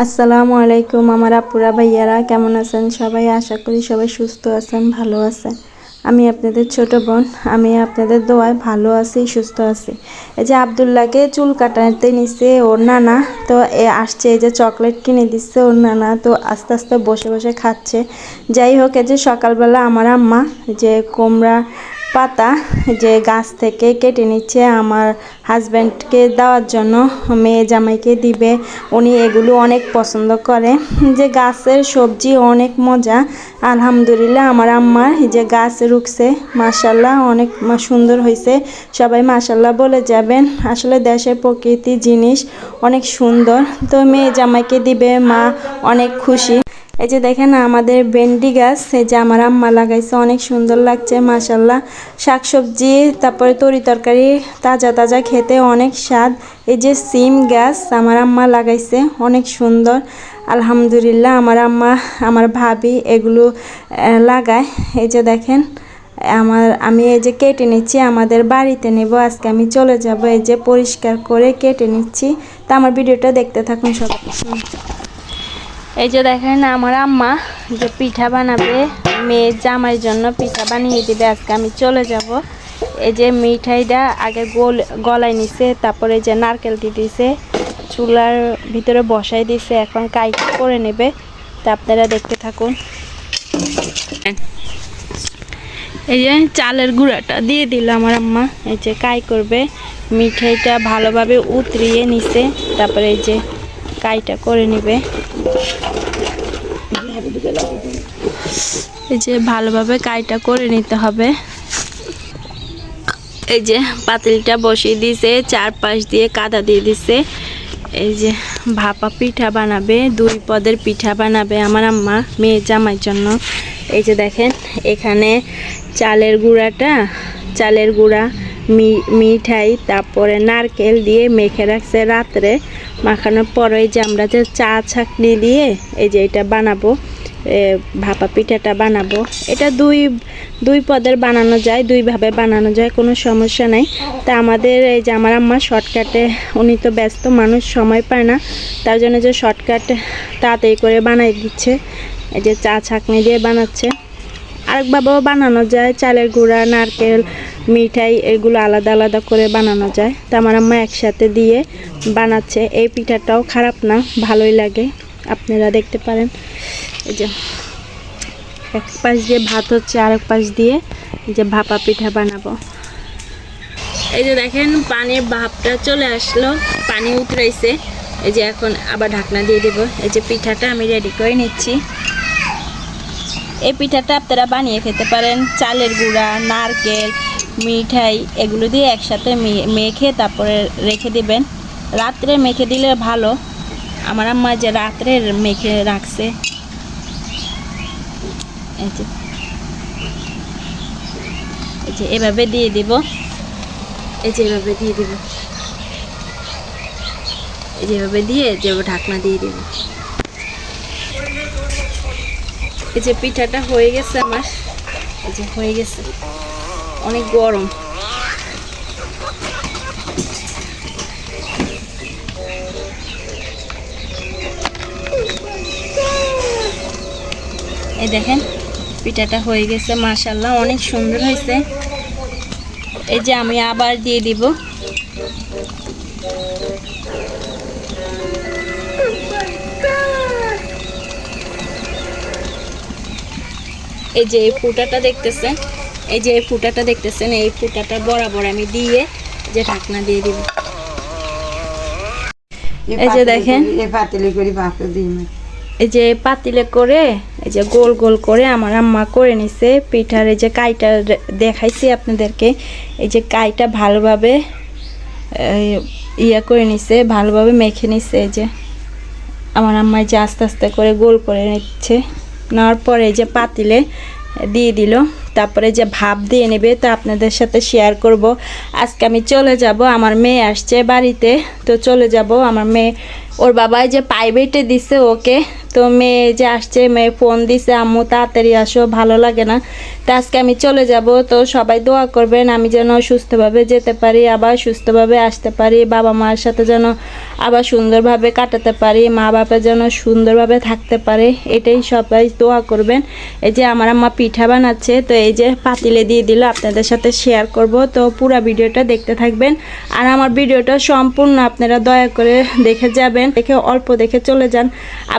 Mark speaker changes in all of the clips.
Speaker 1: আসসালামু আলাইকুম আমার আপুরা ভাইয়ারা, কেমন আছেন সবাই? আশা করি সবাই সুস্থ আছেন, ভালো আছেন। আমি আপনাদের ছোট বোন, আমি আপনাদের দোয়ায় ভালো আছি, সুস্থ আছি। এই যে আবদুল্লাহকে চুল কাটাতে নিছে ওর নানা, তো এ আসছে এই যে চকলেট কিনে দিচ্ছে ওর নানা, তো আস্তে আস্তে বসে বসে খাচ্ছে। যাই হোক, এই যে সকালবেলা আমার আম্মা যে কোমরা পাতা যে গাছ থেকে কেটে নিচ্ছে, আমার হাজব্যান্ডকে দেওয়ার জন্য মেয়ে জামাইকে দিবে। উনি এগুলো অনেক পছন্দ করে। যে গাছের সবজি অনেক মজা। আলহামদুলিল্লাহ, আমার আম্মার যে গাছ রুখছে মাশাল্লাহ অনেক সুন্দর হয়েছে। সবাই মাশাল্লাহ বলে যাবেন। আসলে দেশের প্রকৃতি জিনিস অনেক সুন্দর। তো মেয়ে জামাইকে দিবে, মা অনেক খুশি। এই যে দেখেন আমাদের ভেন্ডি গাছ, এই যে আমার আম্মা লাগাইছে, অনেক সুন্দর লাগছে মাসাল্লাহ শাকসবজি, তারপরে তরি তরকারি, তাজা তাজা খেতে অনেক স্বাদ। এই যে সিম গাছ আমার আম্মা লাগাইছে, অনেক সুন্দর। আলহামদুলিল্লাহ, আমার আম্মা, আমার ভাবি এগুলো লাগায়। এই যে দেখেন, আমার, আমি এই যে কেটে নিচ্ছি, আমাদের বাড়িতে নেব, আজকে আমি চলে যাব, এই যে পরিষ্কার করে কেটে নিচ্ছি। তা আমার ভিডিওটা দেখতে থাকুন সবাই। এই যে দেখেন আমার আম্মা যে পিঠা বানাবে মেয়ের জামাইয়ের জন্য পিঠা বানিয়ে দিবে। আজকে আমি চলে যাব। এই যে মিঠাইটা আগে গোল গলায় নিছে, তারপরে যে নারকেল দিয়ে দিছে, চুলার ভিতরে বসাই দিছে, এখন কাই করে নেবে। তা আপনারা দেখতে থাকুন। এই যে চালের গুঁড়াটা দিয়ে দিল আমার আম্মা। এই যে কাই করবে, মিঠাইটা ভালোভাবে উতরিয়ে নিছে, তারপরে এই যে কাইটা করে নিবে। এই যে ভালোভাবে কাইটা করে নিতে হবে। এই যে পাতিলটা বসিয়ে দিছে চারপাশ দিয়ে কাদা দিয়ে দিছে এই যে ভাপা পিঠা বানাবে, দুই পদের পিঠা বানাবে আমার আম্মা, মেয়ে জামাইয়ের জন্য। এই যে দেখেন, এখানে চালের গুঁড়াটা, চালের গুঁড়া মিঠাই, তারপরে নারকেল দিয়ে মেখে রাখছে রাত্রে। মাখানোর পরে যে আমরা যে চা ছাকনি দিয়ে এই যে এটা বানাবো ভাপা পিঠাটা বানাবো, এটা দুই দুই পদের বানানো যায় দুইভাবে বানানো যায়, কোনো সমস্যা নাই। তা আমাদের এই যে আমার আম্মা শর্টকাটে, উনি তো ব্যস্ত, মানুষ সময় পায় না, তার জন্য যে শর্টকাট তাড়াতাড়ি করে বানাই দিচ্ছে। এই যে চা ছাকনি দিয়ে বানাচ্ছে। আরেকভাবেও বানানো যায়। চালের গুঁড়া, নারকেল, মিঠাই, এগুলো আলাদা আলাদা করে বানানো যায়। তা আমার আম্মা একসাথে দিয়ে বানাচ্ছে। এই পিঠাটাও খারাপ না, ভালোই লাগে। আপনারা দেখতে পারেন। এই যে এক পাশ দিয়ে ভাত হচ্ছে, আরেক পাশ দিয়ে যে ভাপা পিঠা বানাবো। এই যে দেখেন, পানির ভাপটা চলে আসলো, পানি উতরাইছে। এই যে এখন আবার ঢাকনা দিয়ে দেব। এই যে পিঠাটা আমি রেডি করে নিচ্ছি। এই পিঠাটা আপনারা বানিয়ে খেতে পারেন। চালের গুঁড়া, নারকেল, মিঠাই, এগুলো দিয়ে একসাথে মেখে তারপরে রেখে দিবেন। রাত্রে মেখে দিলে ভালো। আমার আম্মা যে রাত্রে মেখে রাখছে। এই যে। এভাবে দিয়ে দিব। এই যে এভাবে দিয়ে দিব। এই যেভাবে দিয়ে যে ঢাকনা দিয়ে দিব। এই যে পিঠাটা হয়ে গেছে আমার। এই যে হয়ে গেছে। অনেক গরম। এই দেখেন, পিঠাটা হয়ে গেছে মাশাল্লাহ অনেক সুন্দর হয়েছে। এই যে আমি আবার দিয়ে দিব। এই যে এই ফুটাটা দেখতেছেন এই যে এই ফুটাটা দেখতেছেন এই ফুটাটা বরাবর আমি দিয়ে যে ঢাকনা দিয়ে দিব। এই যে দেখেন। এই যে পাতিলে করে এই যে গোল গোল করে আমার আম্মা করে নিছে পিঠার এই যে কাইটা দেখাইছি আপনাদেরকে। এই যে কাইটা ভালোভাবে ইয়া করে নিছে ভালোভাবে মেখে নিছে এই যে। আমার আম্মা যে আস্তে আস্তে করে গোল করে নিচ্ছে। নেওয়ার পরে যে পাতিলে দিয়ে দিল, তারপরে যে ভাব দিয়ে নেবে তো আপনাদের সাথে শেয়ার করব। আজকে আমি চলে যাব, আমার মেয়ে আসছে বাড়িতে, তো চলে যাব, আমার মেয়ে ওর বাবাই যে প্রাইভেটে দিছে ওকে, তো মেয়ে যে আসছে, মেয়ে ফোন দিছে, আম্মু, তাড়াতাড়ি আসো, ভালো লাগে না। তো আজকে আমি চলে যাব, তো সবাই দোয়া করবেন, আমি যেন সুস্থভাবে যেতে পারি, আবার সুস্থভাবে আসতে পারি, বাবা মার সাথে যেন আবার সুন্দরভাবে কাটাতে পারি, মা বাবা যেন সুন্দরভাবে থাকতে পারে, এটাই সবাই দোয়া করবেন। এই যে আমার আম্মা পিঠা বানাচ্ছে, তো এই যে পাতিলে দিয়ে দিল, আপনাদের সাথে শেয়ার করব, তো পুরো ভিডিওটা দেখতে থাকবেন। আর আমার ভিডিওটা সম্পূর্ণ আপনারা দয়া করে দেখে যাবেন। দেখে অল্প দেখে চলে যান।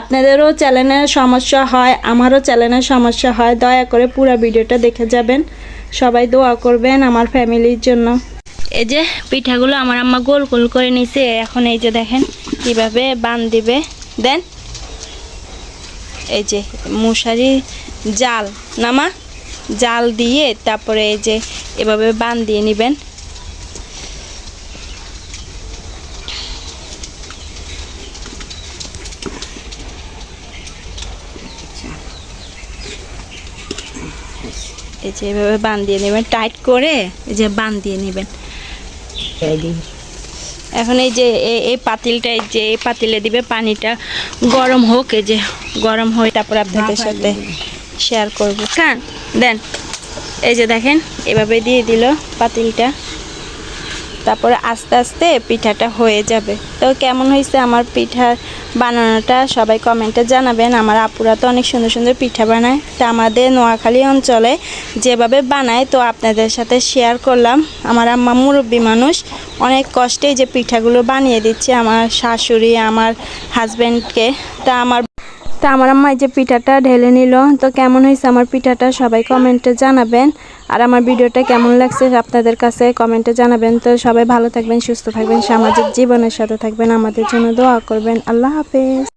Speaker 1: আপনাদেরও চ্যানেলের সমস্যা হয়, আমারও চ্যানেলের সমস্যা হয়, দয়া করে পুরো ভিডিওটা দেখে যাবেন। সবাই দোয়া করবেন আমার ফ্যামিলির জন্য। এই যে পিঠাগুলো আমার আম্মা গোল গোল করে নিছে, এখন এই যে দেখেন কীভাবে বান দিবে। দেন, এই যে মশারি জাল, নামা জাল দিয়ে তারপরে এই যে এভাবে বান দিয়ে নেবেন। এই যে এভাবে বান দিয়ে নেবেন টাইট করে এই যে বান দিয়ে নেবেন। এখন এই যে এই পাতিলটা এই যে এই পাতিলে দিবে পানিটা। গরম হোক এই যে গরম হয়ে তারপর আপনাদের সাথে শেয়ার করব। খান দেন। এই যে দেখেন এভাবে দিয়ে দিল পাতিলটা। তারপরে আস্তে আস্তে পিঠাটা হয়ে যাবে। তো কেমন হয়েছে আমার পিঠা বানানোটা সবাই কমেন্টে জানাবেন। আমার আপুরা তো অনেক সুন্দর সুন্দর পিঠা বানায়। তা আমাদের নোয়াখালী অঞ্চলে যেভাবে বানায়, তো আপনাদের সাথে শেয়ার করলাম। আমার আম্মা মুরব্বী মানুষ, অনেক কষ্টে যে পিঠাগুলো বানিয়ে দিচ্ছে আমার শাশুড়ি, আমার হাজব্যান্ডকে তা আমার তা আমার আম্মা এই যে পিঠাটা ঢেলে নিল। তো কেমন হয়েছে আমার পিঠাটা সবাই কমেন্টে জানাবেন। আর আমার ভিডিওটা কেমন লাগছে আপনাদের কাছে কমেন্টে জানাবেন। তো সবাই ভালো থাকবেন, সুস্থ থাকবেন, সামাজিক জীবনের সাথে থাকবেন। আমাদের জন্য দোয়া করবেন। আল্লাহ হাফেজ।